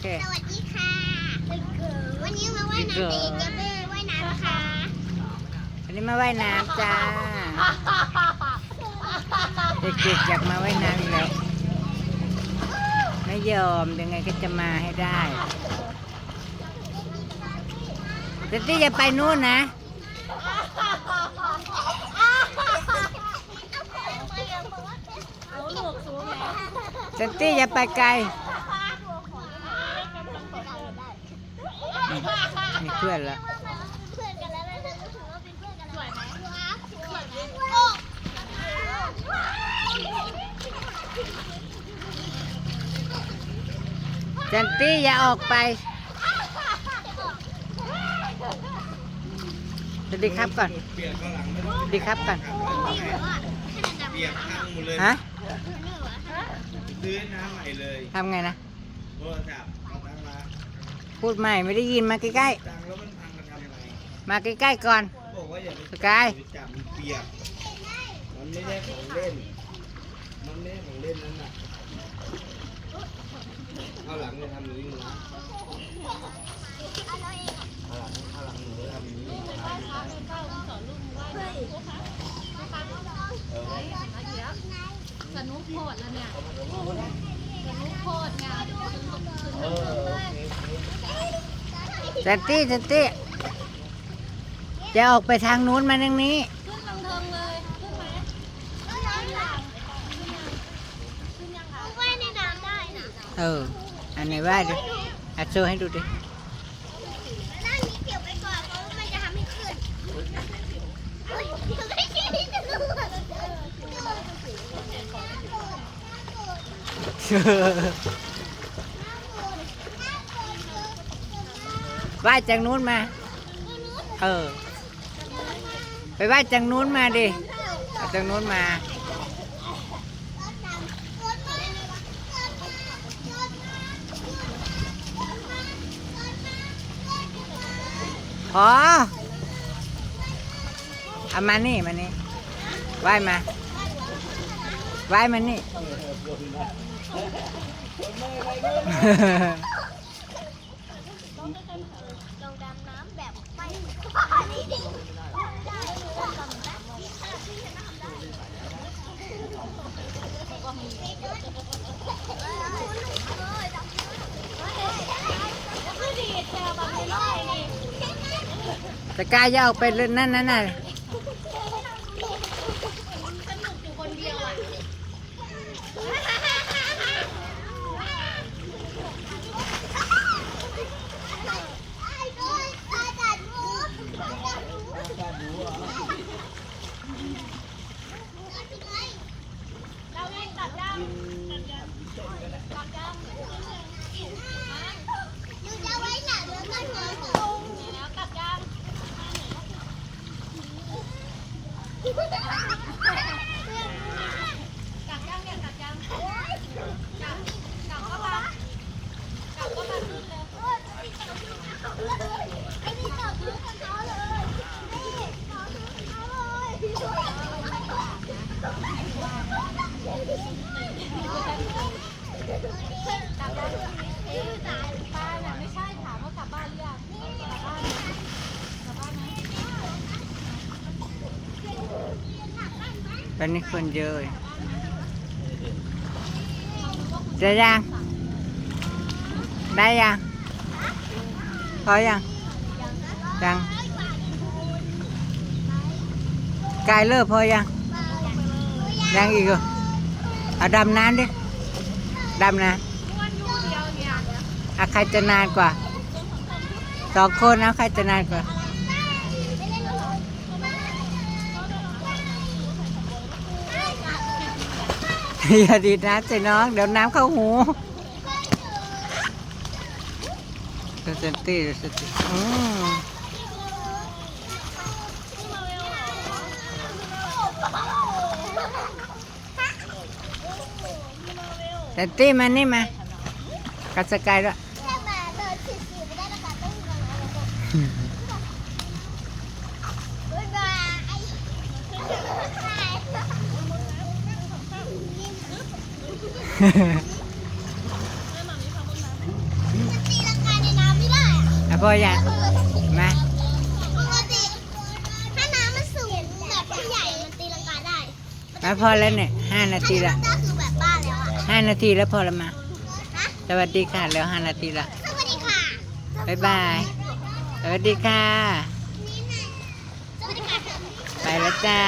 เค สวัสดีค่ะวันนี้มาว่ายน้ำแต่ยังจะไม่ว่ายน้ำนะคะวันนี้มาว่ายน้ำจ้า เด็กๆอยากมาว่ายน้ำอีกแล้วไม่ยอมยังไงก็จะมาให้ได้เจตตี้อย่าไปนู่นนะเอาลูกสูงแล้วเจตตี้อย่าไปไกล มีเพื่อนแล้วเพื่อนกันแล้วนะถือว่าเป็นเพื่อนกันสวยไหมสวยไหมเจตตี้อย่าออกไป สวัสดีครับก่อนเปียกข้างหลังไม่สวัสดีครับก่อน เปียกข้างหมดเลยฮะซื้อน้ำใหม่เลยทำไงนะ โทรศัพท์เอาตังค์มา พูดใหม่ไม่ได้ยินมาใกล้ตังค์แล้วมันพังมันทำไงๆ มาใกล้ๆก่อน บอกว่าอย่าไปสกายไปจับมันเปียก มันไม่ได้ของเล่น มันไม่ได้ของเล่นนั่นน่ะเอาหลังจะทำอย่างนี้นะเอาหลังเอาหลังหนูทำอย่างนี้เออสนุกโพดแล้วเนี่ย สนุกโพดไงเออโอเคโอเคเจตตี้เจตตี้จะออกไปทางนู้นมาทางนี้ ขึ้นลงเทิงเลยขึ้นไหมว่ายในน้ำได้นะเออ อันไหนว่าดิอัดโชว์ให้ดูดิด้านนี้เกี่ยวไปก่อนเพราะว่ามันจะทำให้ขึ้นเฮ้ยเดี๋ยวไม่ใช่ที่จะรู้ ว่ายจากนู้นมา เออ ไปว่ายจากนู้นมาดิจากนู้นมาพอเอามานี่มานี่ว่ายมาว่ายมานี่ ลงดำน้ำแบบไม่อันนี้ดิไม่ดีแถวบางทีน้อยนี่ตะกร้าอย่าออกไปเลยนั่นนั่นน่ะ เราเล่นตัดย่างตัดย่างตัดย่างดูจะไว้หนักแล้วก็หัวตรงแล้วตัดย่าง กัดย่างเนี่ยกัดย่างกัดกัดเข้ามากัดเข้ามาขึ้นเลย ไอ้นี่ต่อพื้นกับเขาเลยนี่ต่อพื้นกับเขาเลย บ้านอะไม่ใช่ถาม ว่ากลับบ้านหรือยังกลับบ้านกลับบ้านไหมตอนนี้คนเยอะเลยจะยัง ได้ยัง พอยัง ยังกายเลิกพอยัง ยังอีกเหรอเอาดำน้ำดิ ดำน้ำอะใครจะนานกว่าสองคนนะใครจะนานกว่าอย่าดีดน้ำใส่น้อง เดี๋ยวน้ำเข้าหูเดี๋ยวเซนตี้เดี๋ยวเซนตี้อืม เซนตี้มานี่มากัดสกายด้วยแค่มาเดินฉีดๆไม่ได้ประกาศต้องกันแล้วบ๊ายบายพอยังมาปกติถ้าน้ำมันสูงแบบผู้ใหญ่มันตีลังกาได้มาพอแล้วเนี่ยห้านาทีละ ห้านาทีแล้วพอละมานะสวัสดีค่ะแล้วห้านาทีละสวัสดีค่ะบ๊ายบาย สวัสดีค่ะสวัสดีค่ะไปแล้วจ้า